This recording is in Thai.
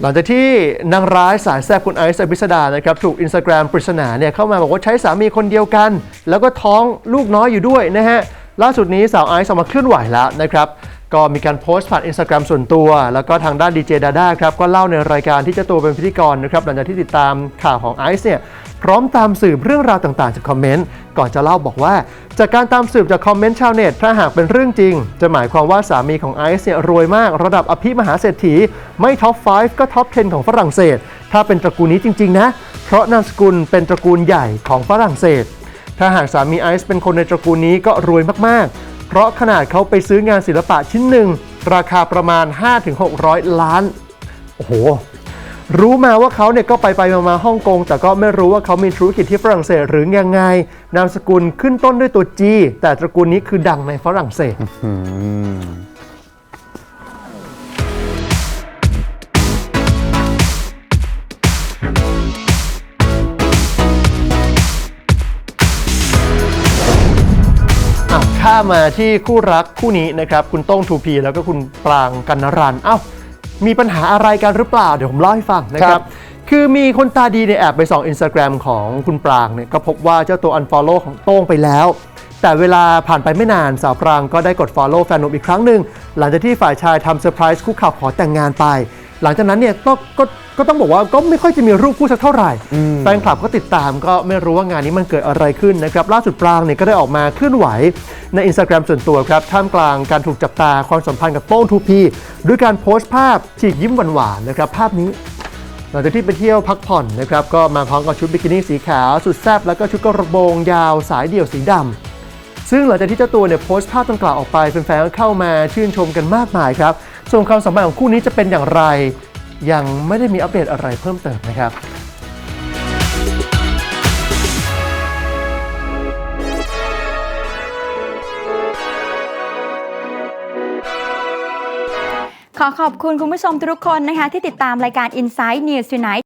หลังจากที่นางร้ายสายแซ่บคุณไอซ์อภิสดานะครับถูกอินสตาแกรมปริศนาเนี่ยเข้ามาบอกว่าใช้สามีคนเดียวกัน แล้วก็ท้องลูกน้อยอยู่ด้วยนะฮะล่าสุดนี้สาวไอซ์ออกมาเคลื่อนไหวแล้วนะครับก็มีการโพสต์ผ่านอินสตาแกรมส่วนตัว แล้วก็ทางด้านดีเจดาด้าครับก็เล่าในรายการที่เจ้าตัวเป็นพิธีกรนะครับหลังจากที่ติดตามข่าวของไอซ์เนี่ย พร้อมตามสืบเรื่องราวต่างๆ จากคอมเมนต์ ก่อนจะเล่าบอกว่า จากการตามสืบจากคอมเมนต์ชาวเน็ตถ้าหากเป็นเรื่องจริง จะหมายความว่าสามีของไอซ์เนี่ยรวยมากระดับอภิมหาเศรษฐี ไม่ท็อป 5 ก็ท็อป 10 ของฝรั่งเศส ถ้าเป็นตระกูลนี้จริง ๆ นะ เพราะนามสกุลเป็นตระกูลใหญ่ของฝรั่งเศส ถ้าหากสามีไอซ์เป็นคนในตระกูลนี้ก็รวยมากๆ เพราะขนาดเขาไปซื้องานศิลปะชิ้นหนึ่งราคาประมาณ 5-600 ล้านโอ้โห รู้มาว่าเขาเนี่ยก็ไปไปมามาฮ่องกง แต่ก็ไม่รู้ว่าเขามีธุรกิจที่ฝรั่งเศสหรือยังไง นามสกุลขึ้นต้นด้วยตัว G แต่ตระกูลนี้คือดังในฝรั่งเศส อะข้ามมาที่คู่รักคู่นี้นะครับ คุณโต้งทูพีแล้วก็คุณปรางกันนรันเอ้า มีปัญหาอะไรกันหรือเปล่า เดี๋ยวผมเล่าให้ฟังนะคครัรับบคือมีคนตาดีเนี่ยแอบไปส่องอินสตาแกรมของคุณปรางเนี่ยก็พบว่าเจ้าตัว unfollow ของโต้งไปแล้ว แต่เวลาผ่านไปไม่นานสาวปรางก็ได้กด follow แฟนหนุ่มอีกครั้งหนึ่งหลังจากที่ฝ่ายชายทำเซอร์ไพรส์คุกเข่าขอแต่งงานไป หลังจากนั้นเนี่ยก็ก็ก็ต้องบอกว่าก็ไม่ค่อยจะมีรูปคู่สักเท่าไหร่แฟนคลับก็ติดตามก็ไม่รู้ว่างานนี้มันเกิดอะไรขึ้นนะครับ ล่าสุดปรางเนี่ยก็ได้ออกมาเคลื่อนไหวในอินสตาแกรมส่วนตัวครับ ท่ามกลางการถูกจับตาความสัมพันธ์กับโต้งทูพีด้วยการโพสต์ภาพฉีกยิ้มหวานๆนะครับภาพนี้หลังจากที่ไปเที่ยวพักผ่อนนะครับก็มาพร้อมกับชุดบิกินี่สีขาวสุดแซ่บแล้วก็ชุดกระโปรงยาวสายเดี่ยวสีดำซึ่งหลังจากที่เจ้าตัวเนี่ยโพสต์ภาพดังกล่าวออกไปแฟนๆก็เข้ามาชื่นชมกันมากมายครับ ส่วนความสัมพันธ์ของคู่นี้จะเป็นอย่างไร ยังไม่ได้มีอัปเดตอะไรเพิ่มเติมนะครับขอขอบคุณคุณผู้ชมทุกคนนะคะ ที่ติดตามรายการ Inside News Tonight